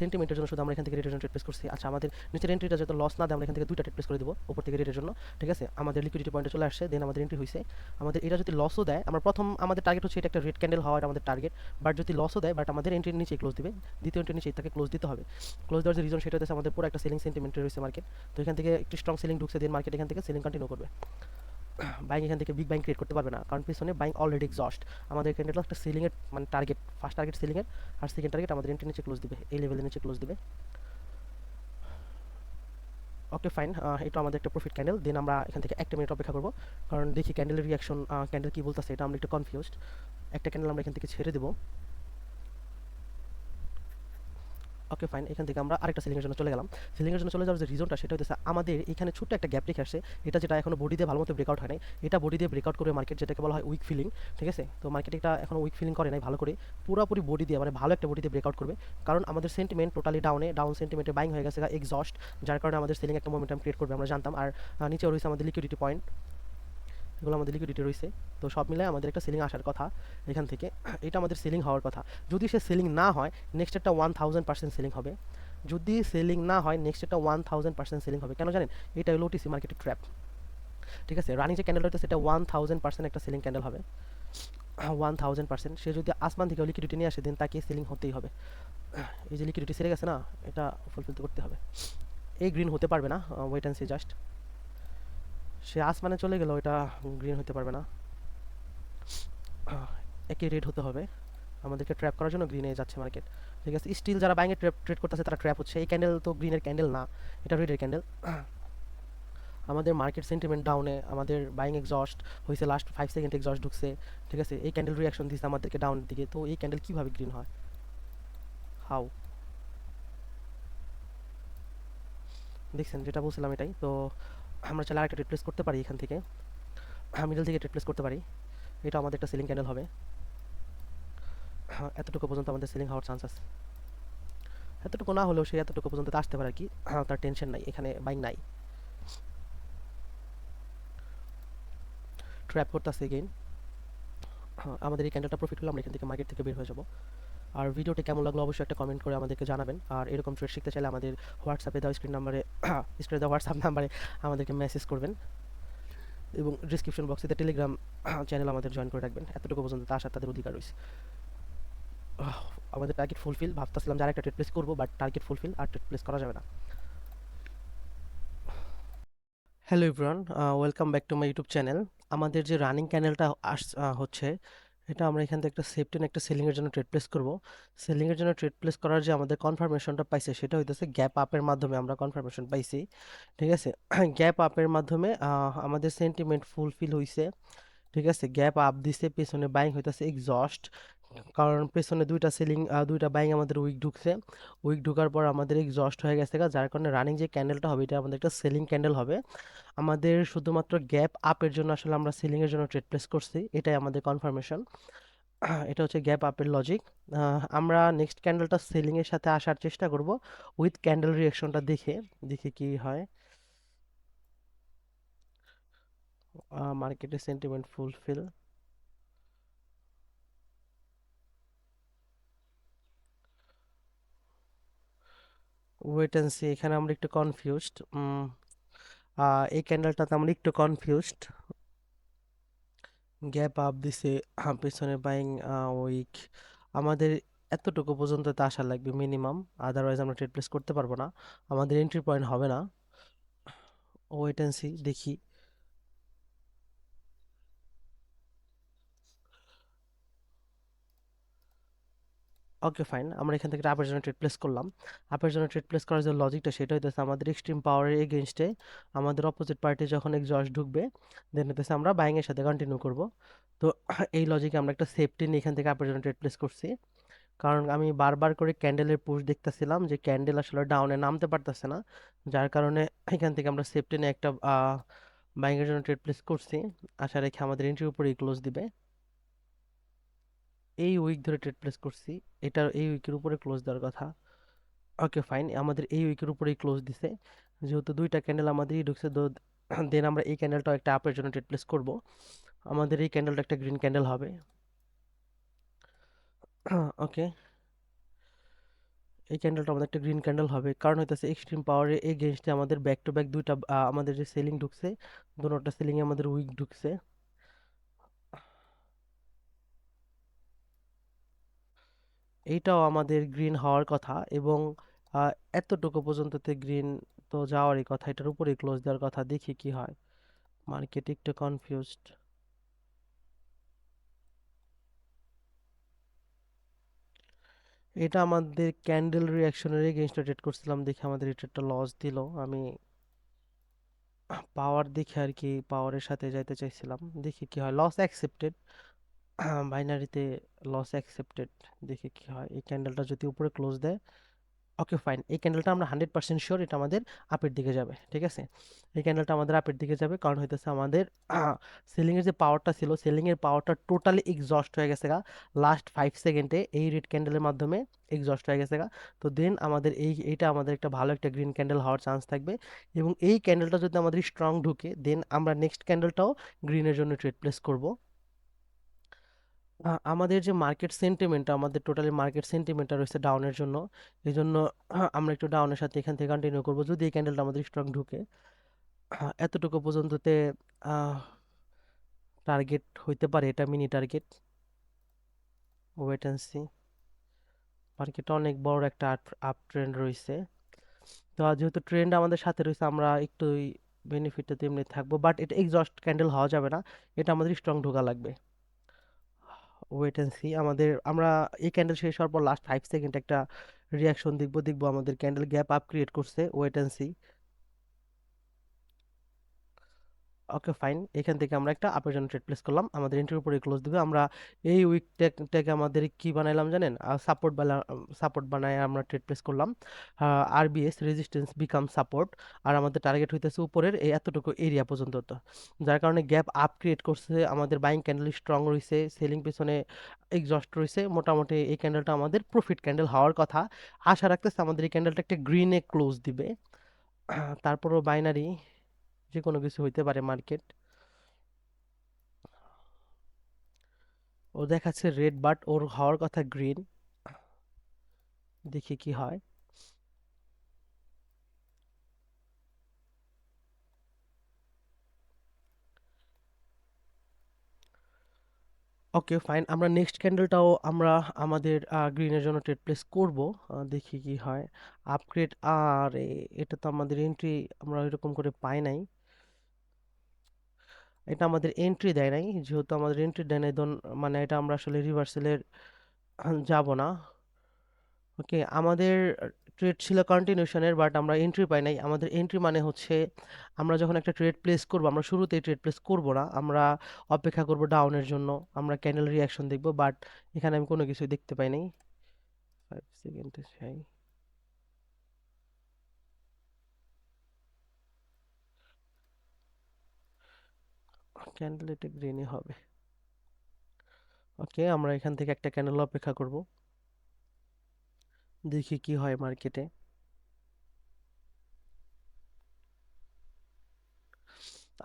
সেন্টিমেন্টের জন্য শুধু আমরা এখান থেকে রেটের জন্য ট্রেড প্লেস করছি। আচ্ছা আমাদের নিচের এন্ট্রিটা যত লস না দেয়, আমরা এখান থেকে দুইটা ট্রেড করে দেবো উপর থেকে রেটের জন্য। ঠিক আছে? আমাদের লিকুইডিটি পয়েন্টে চলে আসছে দেন আমাদের এন্ট্রি হয়েছে আমাদের এটা যদি লসও দেয়, আমরা প্রথম, আমাদের টার্গেট হচ্ছে এটা একটা রেড ক্যান্ডেল হওয়ার আমাদের টার্গেট বাট যদি লসও দেয় বাট আমাদের এন্ট্রির নিচে ক্লোজ দিবে, দ্বিতীয় এন্ট্রির নিচে তাকে ক্লোজ দিতে হবে। ক্লোজ দেওয়ার যে রিজন সেটা হচ্ছে আমাদের পুরো একটা সেলিং সেন্টিমেন্টে রয়েছে মার্কেট তো এখান থেকে একটু স্ট্রং সেলিং ঢুকছে দেন মার্কেট এখান থেকে সেলিং কন্টিনিউ করবে। বাইং এখান থেকে বিগ বাইং ক্রিয়েট করতে পারবে না। কারণ পিছনে বাইং অলরেডি এক্সস্ট আমাদের ক্যান্ডেল একটা সিলিংয়ের মানে টার্গেট ফার্স্ট টার্গেট সিলিংয়ের আর সেকেন্ড টার্গেট আমাদের এন্ট্রি নিচে ক্লোজ দিবে এই লেভেলের নিচে ক্লোজ দিবে। ওকে ফাইন এটা আমাদের একটা প্রফিট ক্যান্ডেল দেন আমরা এখান থেকে একটা মিনিট অপেক্ষা করব। কারণ দেখি ক্যান্ডেলের রিয়াকশন ক্যান্ডেল কী বলতেছে, এটা আমরা একটু কনফিউজড একটা ক্যান্ডেল আমরা এখান থেকে ছেড়ে দেবো। ওকে ফাইন এখান থেকে আমরা আরেকটা সিলিংয়ের জন্য চলে গেলাম। সিলিংয়ের জন্য চলে যাওয়ার যে রিজনটা সেটা হচ্ছে আমাদের এখানে ছোট্ট একটা গ্যাপ রেখে আসছে। এটা যেটা এখনও বডি দিয়ে ভালো মতো ব্রেকআউট হয় নাই। এটা বডি দিয়ে ব্রেকআউট করে মার্কেট যেটাকে বলা হয় উইক ফিলিং ঠিক আছে? তো মার্কেট এটা এখনও উইক ফিলিং করে নাই ভালো করে। পুরোপুরি বডি দিয়ে মানে ভালো একটা বডি দিয়ে ব্রেকআউট করবে। কারণ আমাদের সেন্টিমেন্ট টোটালি ডাউনে ডাউন সেন্টিমেন্টে বাইং হয়ে গেছে এক্সস্ট যার কারণে আমাদের সেলিং একটা মোমেন্টাম ক্রিয়েট করবে, আমরা জানতাম। আর নিচে রয়েছে আমাদের লিকুইডিটি পয়েন্ট এগুলো আমাদের লিকুইডিটি রয়েছে। তো সব মিলে আমাদের একটা সেলিং আসার কথা এখান থেকে। এটা আমাদের সেলিং হওয়ার কথা। যদি সে সেলিং না হয় নেক্সট একটা ওয়ান থাউজেন্ড পার্সেন্ট সেলিং হবে। যদি সেলিং না হয় নেক্সট একটা ওয়ান থাউজেন্ড পার্সেন্ট সেলিং হবে। কেন জানেন? এটা হলো ওটিসি মার্কেটের ট্র্যাপ ঠিক আছে? রানিং যে ক্যান্ডেল হচ্ছে সেটা ওয়ান থাউজেন্ড পার্সেন্ট একটা সেলিং ক্যান্ডেল হবে। ওয়ান থাউজেন্ড পার্সেন্ট সে যদি আসমান থেকে লিকুইডিটি নিয়ে আসে দেন তাকে সেলিং হতেই হবে। এই যে লিকুইডিটি সেরে গেছে না, এটা ফুলফিল করতে হবে। এই গ্রিন হতে পারবে না ওয়েট অ্যান্ড সি জাস্ট সে আসমানে চলে গেল এটা গ্রিন হতে পারবে না। একই রেড হতে হবে। আমাদেরকে ট্র্যাপ করার জন্য গ্রিনে যাচ্ছে মার্কেট ঠিক আছে স্টিল যারা ব্যাঙ্কে ট্র্যাপ ট্রেড করতেছে তারা ট্র্যাপ হচ্ছে। এই ক্যান্ডেল তো গ্রিনের ক্যান্ডেল না, এটা রেডের ক্যান্ডেল আমাদের মার্কেট সেন্টিমেন্ট ডাউনে আমাদের বাইং এক্সস্ট হয়েছে লাস্ট ফাইভ সেকেন্ড এক্সস্ট ঢুকছে। ঠিক আছে, এই ক্যান্ডেল রিয়াকশন দিচ্ছে আমাদেরকে ডাউনের দিকে। তো এই ক্যান্ডেল কীভাবে গ্রিন হয়? হাউ দেখছেন, যেটা বলছিলাম এটাই। তো আমরা চাইলে আরেকটা রিপ্লেস করতে পারি এখান থেকে। মিডল থেকে রিপ্লেস করতে পারি। এটা আমাদের একটা সিলিং ক্যান্ডেল হবে। হ্যাঁ, এতটুকু পর্যন্ত আমাদের সিলিং হওয়ার চান্স আছে। এতটুকু না হলেও সে এতটুকু পর্যন্ত আসতে পারে কি। হ্যাঁ, তার টেনশন নাই এখানে বাইক নাই। ট্র্যাপ করতেছে এগেইন আমাদের এই ক্যান্ডেলটা প্রফিট হলে আমরা এখান থেকে মার্কেট থেকে বের হয়ে যাব। আর ভিডিওটি কেমন লাগল অবশ্যই একটা কমেন্ট করে আমাদেরকে জানাবেন। আর এরকম ট্রেড শিখতে চাইলে আমাদের হোয়াটসঅ্যাপে দেওয়া স্ক্রিন নাম্বারে স্ক্রিনে দেওয়া হোয়াটসঅ্যাপ নাম্বারে আমাদেরকে মেসেজ করবেন। এবং ডিসক্রিপশন বক্সে টেলিগ্রাম চ্যানেল আমাদের জয়েন করে রাখবেন। এতটুকু পর্যন্ত তার সাথে তাদের অধিকার রয়েছে। আমাদের টার্গেট ফুলফিল ভাবতেছিলাম যে আরেকটা ট্রেড প্লেস করব বাট টার্গেট ফুলফিল আর ট্রেড প্লেস করা যাবে না। Hello everyone welcome back to my YouTube channel আমাদের যে রানিং ক্যানেলটা আস হচ্ছে এটা আমরা এখান থেকে একটা সেফটিন একটা সেলিংয়ের জন্য ট্রেড প্লেস করব। সেলিংয়ের জন্য ট্রেড প্লেস করার যে আমাদের কনফার্মেশনটা পাইছে, সেটা হইতেছে গ্যাপ আপের মাধ্যমে আমরা কনফার্মেশন পাইছি, ঠিক আছে? গ্যাপ আপের মাধ্যমে আমাদের সেন্টিমেন্ট ফুলফিল হইছে, ঠিক আছে? গ্যাপ আপ দিছে, পেছনে বাইং হইতেছে এক্সস্ট কারণ পেছনে দুইটা সিলিং দুইটা বাইং আমাদের উইক ঢুকছে। উইক ঢুকার পর আমাদের এক্সস্ট হয়ে গেছে যার কারণে রানিং যে ক্যান্ডেলটা হবে, এটা আমাদের একটা সেলিং ক্যান্ডেল হবে। আমাদের শুধুমাত্র গ্যাপ আপের জন্য আসলে আমরা সেলিংয়ের জন্য ট্রেড প্লেস করছি, এটাই আমাদের কনফার্মেশন এটা হচ্ছে গ্যাপ আপের লজিক আমরা নেক্সট ক্যান্ডেলটা সেলিংয়ের সাথে আসার চেষ্টা করব উইথ ক্যান্ডেল রিয়াকশনটা দেখে দেখে কি হয়। মার্কেটের sentiment fulfil wait and see এখানে আমরা একটু কনফিউজড এই ক্যান্ডেলটাতে আমরা একটু কনফিউজড গ্যাপ আপ দিছে পিছনে বাইং উইক আমাদের এতটুকু পর্যন্ত তো আসা লাগবে মিনিমাম আদারওয়াইজ আমরা ট্রেড প্লেস করতে পারব না, আমাদের এন্ট্রি পয়েন্ট হবে না ওয়েট অ্যান্ড সি দেখি। Okay, fine. আমরা এখান থেকে আপের জন্য ট্রেড প্লেস করলাম। আপের জন্য ট্রেড প্লেস করার যে লজিকটা সেটা হইতেছে আমাদের এক্সট্রিম পাওয়ারের এগেনস্টে আমাদের অপোজিট পার্টি যখন এক্সস্ট ঢুকবে দেন হইতেছে আমরা বাইংয়ের সাথে কন্টিনিউ করব। তো এই লজিকে আমরা একটা সেফটি নিয়ে এখান থেকে আপের জন্য ট্রেড প্লেস করছি। কারণ আমি বারবার করে ক্যান্ডেলের পুশ দেখতেছিলাম যে ক্যান্ডেল আসলে ডাউনে নামতে পারতেছে না। যার কারণে এখান থেকে আমরা সেফটি নিয়ে একটা বাইংয়ের জন্য ট্রেড প্লেস করছি। আশা রেখে আমাদের এন্ট্রির উপরেই ক্লোজ দিবে। এই উইক ধরে ট্রেড প্লেস করছি, এটার এই উইকের উপরে ক্লোজ দেওয়ার কথা। ওকে ফাইন আমাদের এই উইকের উপরেই ক্লোজ দিছে। যেহেতু দুইটা ক্যান্ডেল আমাদেরই ঢুকছে দেন আমরা এই ক্যান্ডেলটাও একটা আপের জন্য ট্রেড প্লেস করব। আমাদের এই ক্যান্ডেলটা একটা গ্রিন ক্যান্ডেল হবে। ওকে এই ক্যান্ডেলটা আমাদের একটা গ্রিন ক্যান্ডেল হবে। কারণ হইতেছে এক্সট্রিম পাওয়ারের এগেনস্টে আমাদের ব্যাক টু ব্যাক দুইটা আমাদের যে সেলিং ঢুকছে দুটোটা সেলিং এ আমাদের উইক ঢুকছে। এইটাও আমাদের গ্রিন হওয়ার কথা এবং এতটুকু পর্যন্ততে গ্রিন তো যাওয়ারই কথা, এটার উপরেই ক্লোজ দেওয়ার কথা, দেখি কি হয়। মার্কেট একটু কনফিউজড এটা আমাদের ক্যান্ডেল রিয়াকশনের এগেনস্টে ট্রেড করছিলাম, দেখে আমাদের এটা একটা লস দিল। আমি পাওয়ার দেখে আর কি পাওয়ারের সাথে যাইতে চাইছিলাম, দেখি কি হয়। লস অ্যাকসেপ্টেড বাইনারিতে লস অ্যাকসেপ্টেড দেখি কি হয়। এই ক্যান্ডেলটা যদি উপরে ক্লোজ দেয় ওকে ফাইন এই ক্যান্ডেলটা আমরা হান্ড্রেড পার্সেন্ট শিওর এটা আমাদের আপের দিকে যাবে, ঠিক আছে? এই ক্যান্ডেলটা আমাদের আপের দিকে যাবে, কারণ হইতেছে আমাদের সেলিংয়ের যে পাওয়ারটা ছিল সেলিংয়ের পাওয়ারটা টোটালি এক্সস্ট হয়ে গেছে গা। লাস্ট ফাইভ সেকেন্ডে এই রেড ক্যান্ডেলের মাধ্যমে এক্সস্ট হয়ে গেছে গা। তো দেন আমাদের এই, এইটা আমাদের একটা ভালো একটা গ্রিন ক্যান্ডেল হওয়ার চান্স থাকবে। এবং এই ক্যান্ডেলটা যদি আমাদের স্ট্রং ঢুকে দেন আমরা নেক্সট ক্যান্ডেলটাও গ্রিনের জন্য ট্রেড প্লেস করব। আমাদের যে মার্কেট সেন্টিমেন্টটা আমাদের টোটালি মার্কেট সেন্টিমেন্টটা রয়েছে ডাউনের জন্য। এই জন্য আমরা একটু ডাউনের সাথে এখান থেকে কন্টিনিউ করব। যদি এই ক্যান্ডেলটা আমাদের স্ট্রং ঢুকে এতটুকু পর্যন্ততে টার্গেট হইতে পারে এটা mini target wait and see মার্কেটে অনেক বড় একটা আপ ট্রেন্ড রয়েছে। তো যেহেতু ট্রেন্ড আমাদের সাথে রয়েছে, আমরা একটু বেনিফিটে তেমনি থাকব। বাট এটা এক্সস্ট ক্যান্ডেল হওয়া যাবে না। এটা আমাদের স্ট্রং ঢোকা লাগবে। ওয়েট অ্যান্ড সি আমাদের, আমরা এই ক্যান্ডেল শেষ হওয়ার পর লাস্ট ফাইভ সেকেন্ড একটা রিয়াকশন দেখব দেখব আমাদের ক্যান্ডেল গ্যাপ আপ ক্রিয়েট করছে wait and see okay fine এখান থেকে আমরা একটা আপের জন্য ট্রেড প্লেস করলাম। আমাদের এন্ট্রির উপরে ক্লোজ দেবে। আমরা এই উইক উইকটাকে আমাদের কি বানাইলাম জানেন? সাপোর্ট বানা সাপোর্ট বানায় আমরা ট্রেড প্লেস করলাম। আরবিএস রেজিস্ট্যান্স বিকাম সাপোর্ট আর আমাদের টার্গেট হইতেছে উপরের এই এতটুকু এরিয়া পর্যন্ত। তো যার কারণে গ্যাপ আপ ক্রিয়েট করছে। আমাদের বাইং ক্যান্ডেল স্ট্রং রয়েছে সেলিং পেছনে এক্সস্ট রয়েছে মোটামুটি এই ক্যান্ডেলটা আমাদের প্রফিট ক্যান্ডেল হওয়ার কথা। আশা রাখতেছে আমাদের এই ক্যান্ডেলটা একটা গ্রিনে ক্লোজ দিবে। তারপরও বাইনারি যে কোনো কিছু হইতে পারে মার্কেট ও দেখাচ্ছে রেড বাট ওর হওয়ার কথা গ্রিন দেখি কি হয়। ওকে ফাইন আমরা নেক্সট ক্যান্ডেলটাও আমরা আমাদের গ্রিনের জন্য ট্রেড প্লেস করব। দেখি কি হয়। আপগ্রেড আর, এটা তো আমাদের এন্ট্রি আমরা এরকম করে পাই নাই। এটা আমাদের এন্ট্রি দেয় নাই। যেহেতু আমাদের এন্ট্রি দেয় নাই মানে এটা আমরা আসলে রিভার্সালের যাব না। ওকে আমাদের ট্রেড ছিল কন্টিনিউশনের বাট আমরা এন্ট্রি পাই নাই। আমাদের এন্ট্রি মানে হচ্ছে, আমরা যখন একটা ট্রেড প্লেস করব, আমরা শুরুতেই ট্রেড প্লেস করব না। আমরা অপেক্ষা করব ডাউনের জন্য, আমরা ক্যান্ডেল রিয়াকশন দেখব বাট এখানে আমি কোনো কিছু দেখতে পাই নাই। ফাইভ সেকেন্ডে চাই ক্যান্ডেল এটা গ্রিনই হবে। ওকে আমরা এখান থেকে একটা ক্যান্ডেল অপেক্ষা করব। দেখি কি হয় মার্কেটে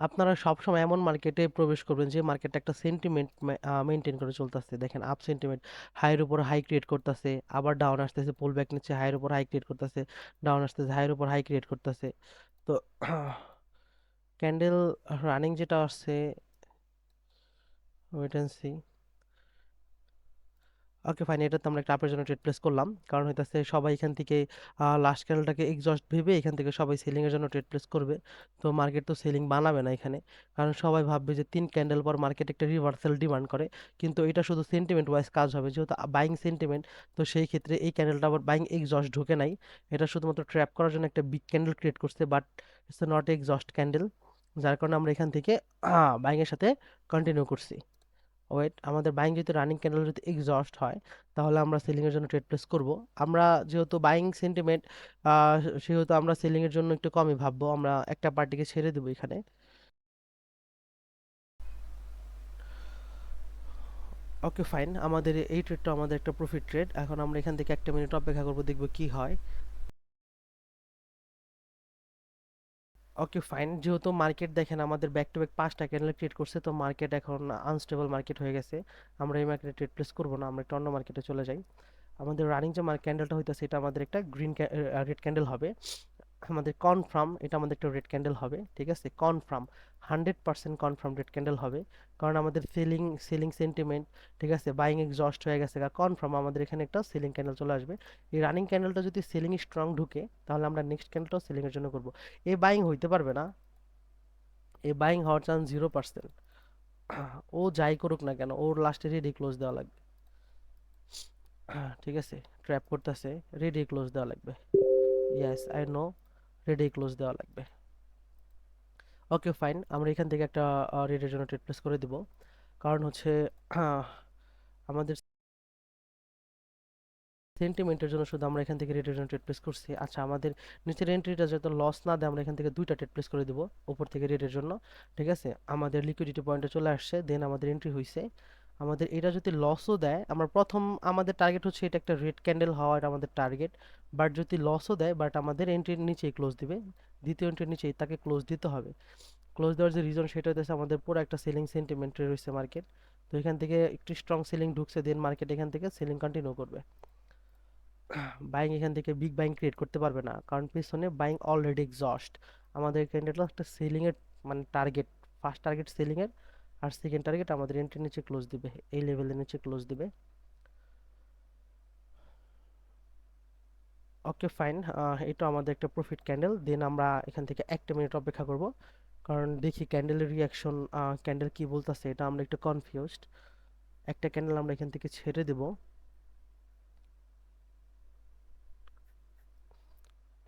আপনারা সবসময় এমন মার্কেটে প্রবেশ করবেন যে মার্কেটটা একটা সেন্টিমেন্ট মেনটেন করে চলতেছে। দেখেন আপ সেন্টিমেন্ট হাইয়ের উপর হাই ক্রিয়েট করতেছে, আবার ডাউন আসতেছে পুল ব্যাক নিচ্ছে হাইয়ের উপর হাই ক্রিয়েট করতেছে ডাউন আসতেছে হাইয়ের উপর হাই ক্রিয়েট করতেছে। তো ক্যান্ডেল রানিং যেটা আসছে wait and see okay fine এটা তো আমরা একটা আপের জন্য ট্রেড প্লেস করলাম। কারণ হইতাছে সবাই এখান থেকে লাস্ট ক্যান্ডেলটাকে এক্সস্ট ভেবে এখান থেকে সবাই সেলিং এর জন্য ট্রেড প্লেস করবে। তো মার্কেট তো সেলিং বানাবে না এখানে। কারণ সবাই ভাববে যে তিন ক্যান্ডেল পর মার্কেট একটা রিভার্সাল ডিমান্ড করে। কিন্তু এটা শুধু সেন্টিমেন্ট ওয়াইজ কাজ হবে। যেহেতু বাইং সেন্টিমেন্ট তো সেই ক্ষেত্রে এই ক্যান্ডেলটা আবার বাইং এক্সস্ট ঢোকে নাই। এটা শুধুমাত্র ট্র্যাপ করার জন্য একটা বিগ ক্যান্ডেল ক্রিয়েট করছে but it's not exhaust candle যার কারণে আমরা এখান থেকে বাইংয়ের সাথে কন্টিনিউ করছি। ওয়েট আমাদের বাইং যদি রানিং ক্যান্ডেল যদি এক্সস্ট হয়, তাহলে আমরা সেলিংয়ের জন্য ট্রেড প্লেস করব। আমরা যেহেতু বাইং সেন্টিমেন্ট সেহেতু আমরা সেলিংয়ের জন্য একটু কমই ভাববো, আমরা একটা পার্টিকে ছেড়ে দেবো এখানে। ওকে ফাইন আমাদের এই ট্রেডটা আমাদের একটা প্রফিট ট্রেড এখন আমরা এখান থেকে একটা মিনিট অপেক্ষা করব, দেখব কি হয়। ওকে ফাইন যেহেতু মার্কেট দেখেন, আমাদের ব্যাক টু ব্যাক পাঁচটা ক্যান্ডেল ক্রিয়েট করছে, তো মার্কেট এখন আনস্টেবল মার্কেট হয়ে গেছে। আমরা এই মার্কেটে ট্রেড প্লেস করব না, আমরা একটা অন্য মার্কেটে চলে যাই। আমাদের রানিং যে ক্যান্ডেলটা হইতেছে, এটা আমাদের একটা গ্রিন রেড ক্যান্ডেল হবে। আমাদের কনফার্ম এটা আমাদের একটা রেড ক্যান্ডেল হবে, ঠিক আছে? Confirm hundred percent confirm red candle হবে। কারণ আমাদের সেলিং সেলিং সেন্টিমেন্ট ঠিক আছে? বাইং এক্সস্ট হয়ে গেছে কনফার্ম আমাদের এখানে একটা সেলিং ক্যান্ডেল চলে আসবে। এই রানিং ক্যান্ডেলটা যদি সেলিং স্ট্রং ঢুকে, তাহলে আমরা নেক্সট ক্যান্ডেলটাও সেলিংয়ের জন্য করব। এই বাইং হইতে পারবে না। এই বাইং হওয়ার চান্স জিরো পার্সেন্ট ও যাই করুক না কেন, ওর লাস্টে রেডি ক্লোজ দেওয়া লাগবে। ঠিক আছে? ট্র্যাপ করতেছে রেডি ক্লোজ দেওয়া লাগবে। Yes I know ready close দেওয়া লাগবে। ওকে ফাইন আমরা এখান থেকে একটা রেডের জন্য ট্রেড প্লেস করে দিব। কারণ হচ্ছে আমাদের সেন্টিমেন্টের জন্য শুধু আমরা এখান থেকে রেডের জন্য ট্রেড প্লেস করছি। আচ্ছা আমাদের নিচের এন্ট্রিটা যাতে লস না দেয়, আমরা এখান থেকে দুইটা ট্রেড প্লেস করে দিব, উপর থেকে রেডের জন্য। ঠিক আছে? আমাদের লিকুইডিটি পয়েন্টে চলে আসছে দেন আমাদের এন্ট্রি হয়েছে আমাদের এটা যদি লসও দেয়, আমরা প্রথম আমাদের টার্গেট হচ্ছে এটা একটা রেড ক্যান্ডেল হওয়া, এটা আমাদের টার্গেট বাট যদি লসও দেয় বাট আমাদের এন্ট্রির নিচেই ক্লোজ দিবে, দ্বিতীয় এন্ট্রির নিচেই তাকে ক্লোজ দিতে হবে। ক্লোজ দেওয়ার যে রিজন সেটা হচ্ছে আমাদের পুরো একটা সেলিং সেন্টিমেন্ট রয়েছে মার্কেট তো এখান থেকে একটু স্ট্রং সেলিং ঢুকছে দেন মার্কেট এখান থেকে সেলিং কন্টিনিউ করবে। বাইং এখান থেকে বিগ বাইং ক্রিয়েট করতে পারবে না, কারণ পেছনে বাইং অলরেডি এক্সস্ট আমাদের ক্যান্ডেলটা একটা সেলিংয়ের মানে টার্গেট ফার্স্ট টার্গেট সেলিংয়ের আর সেকেন্ড টার্গেট আমাদের এন্ট্রি নিচে ক্লোজ দিবে, এই লেভেলের নিচে ক্লোজ দিবে। ওকে ফাইন এটা আমাদের একটা প্রফিট ক্যান্ডেল দেন আমরা এখান থেকে একটা মিনিট অপেক্ষা করব, কারণ দেখি ক্যান্ডেলের রিয়াকশন ক্যান্ডেল কি বলতেছে, এটা আমরা একটু কনফিউজড একটা ক্যান্ডেল আমরা এখান থেকে ছেড়ে দেবো।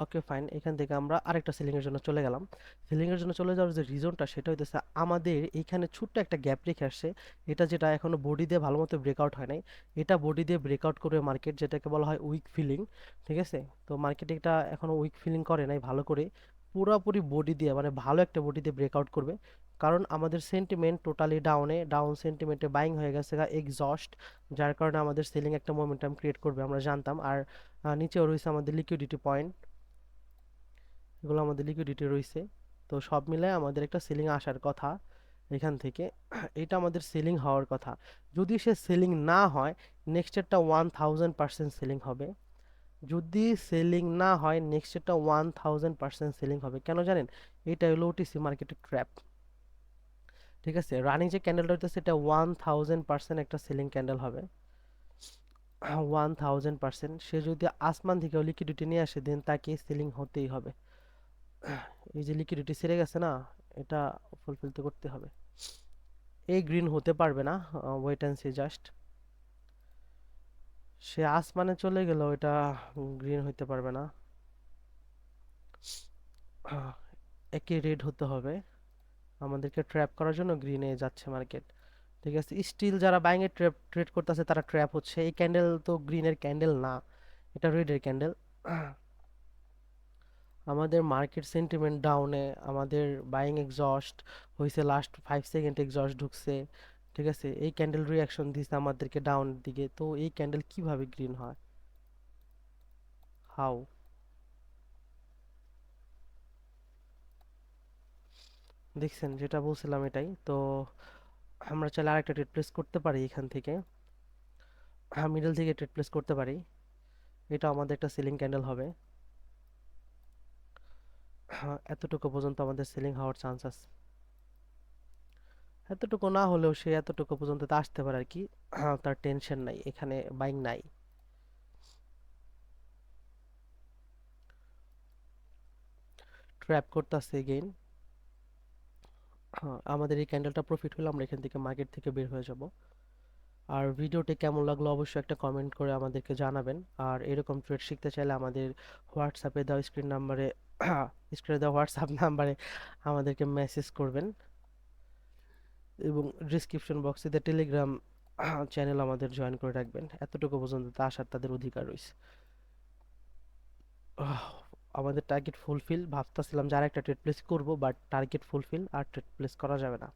ওকে, ফাইন, এখান থেকে আমরা আরেকটা সেলিংয়ের জন্য চলে গেলাম। সেলিংয়ের জন্য চলে যাওয়ার যে রিজনটা, সেটা হইতেছে আমাদের এইখানে ছোট্ট একটা গ্যাপ রেখে আসছে। এটা যেটা এখনও বডি দিয়ে ভালো মতো ব্রেকআউট হয় নাই। এটা বডি দিয়ে ব্রেকআউট করবে মার্কেট যেটাকে বলা হয় উইক ফিলিং, ঠিক আছে? তো মার্কেট এটা এখনও উইক ফিলিং করে নাই ভালো করে। পুরোপুরি বডি দিয়ে মানে ভালো একটা বডি দিয়ে ব্রেকআউট করবে। কারণ আমাদের সেন্টিমেন্ট টোটালি ডাউনে ডাউন সেন্টিমেন্টে বাইং হয়ে গেছে এক্সস্ট যার কারণে আমাদের সেলিং একটা মোমেন্টাম ক্রিয়েট করবে, আমরা জানতাম। আর নিচেও রয়েছে আমাদের লিকুইডিটি পয়েন্ট এগুলো আমাদের লিকুইডিটি রয়েছে। তো সব মিলায় আমাদের একটা সেলিং আসার কথা এখান থেকে। এটা আমাদের সেলিং হওয়ার কথা। যদি সে সেলিং না হয় নেক্সট একটা ওয়ান থাউজেন্ড পার্সেন্ট সেলিং হবে। যদি সেলিং না হয় নেক্সট একটা ওয়ান থাউজেন্ড পার্সেন্ট সেলিং হবে। কেন জানেন? এটা হলো ওটিসি মার্কেটের ট্র্যাপ ঠিক আছে? রানিং যে ক্যান্ডেলটা হইতেছে এটা ওয়ান থাউজেন্ড পার্সেন্ট একটা সেলিং ক্যান্ডেল হবে। ওয়ান থাউজেন্ড পার্সেন্ট সে যদি আসমান থেকে লিকুইডিটি নিয়ে আসে দেন তাকে সেলিং হতেই হবে। এই যে লিকুইডিটি সেরে গেছে না, এটা ফুলফিল তো করতে হবে। এই গ্রিন হতে পারবে না ওয়েট অ্যান্ড সি জাস্ট সে আসমানে চলে গেল এটা গ্রিন হইতে পারবে না। একই রেড হতে হবে। আমাদেরকে ট্র্যাপ করার জন্য গ্রিনে যাচ্ছে মার্কেট ঠিক আছে স্টিল যারা বাইংয়ে ট্র্যাপ ট্রেড করতেছে তারা ট্র্যাপ হচ্ছে। এই ক্যান্ডেল তো গ্রিনের ক্যান্ডেল না, এটা রেডের ক্যান্ডেল আমাদের মার্কেট সেন্টিমেন্ট ডাউনে আমাদের বাইং এক্সস্ট হয়েছে লাস্ট ফাইভ সেকেন্ড এক্সস্ট ঢুকছে ঠিক আছে? এই ক্যান্ডেল রিয়াকশন দিচ্ছে আমাদেরকে ডাউনের দিকে। তো এই ক্যান্ডেল কীভাবে গ্রিন হয়? হাউ দেখছেন যেটা বলছিলাম এটাই। তো আমরা চাইলে আরেকটা ট্রেড প্লেস করতে পারি এখান থেকে। হ্যাঁ মিডল থেকে ট্রেড প্লেস করতে পারি। এটা আমাদের একটা সিলিং ক্যান্ডেল হবে। হ্যাঁ, এতটুকু পর্যন্ত আমাদের সেলিং হওয়ার চান্স আছে। এতটুকু না হলেও সে এতটুকু পর্যন্ত আসতে পারে আর কি। হ্যাঁ, তার টেনশন নাই এখানে বাইং নাই। ট্র্যাপ করতেছে এগেইন আমাদের এই ক্যান্ডেলটা প্রফিট হলে আমরা এখান থেকে মার্কেট থেকে বের হয়ে যাব। আর ভিডিওটি কেমন লাগল অবশ্যই একটা কমেন্ট করে আমাদেরকে জানাবেন। আর এরকম ট্রেড শিখতে চাইলে আমাদের হোয়াটসঅ্যাপে দেওয়া স্ক্রিন নাম্বারে স্ক্রিনে দেওয়া হোয়াটসঅ্যাপ নাম্বারে আমাদেরকে মেসেজ করবেন। এবং ডিসক্রিপশন বক্সে টেলিগ্রাম চ্যানেল আমাদের জয়েন করে রাখবেন। এতটুকু পর্যন্ত তা আসার তাদের অধিকার রয়েছে। আমাদের টার্গেট ফুলফিল ভাবতেছিলাম যারা একটা ট্রেড প্লেস করব বাট টার্গেট ফুলফিল আর ট্রেড প্লেস করা যাবে না।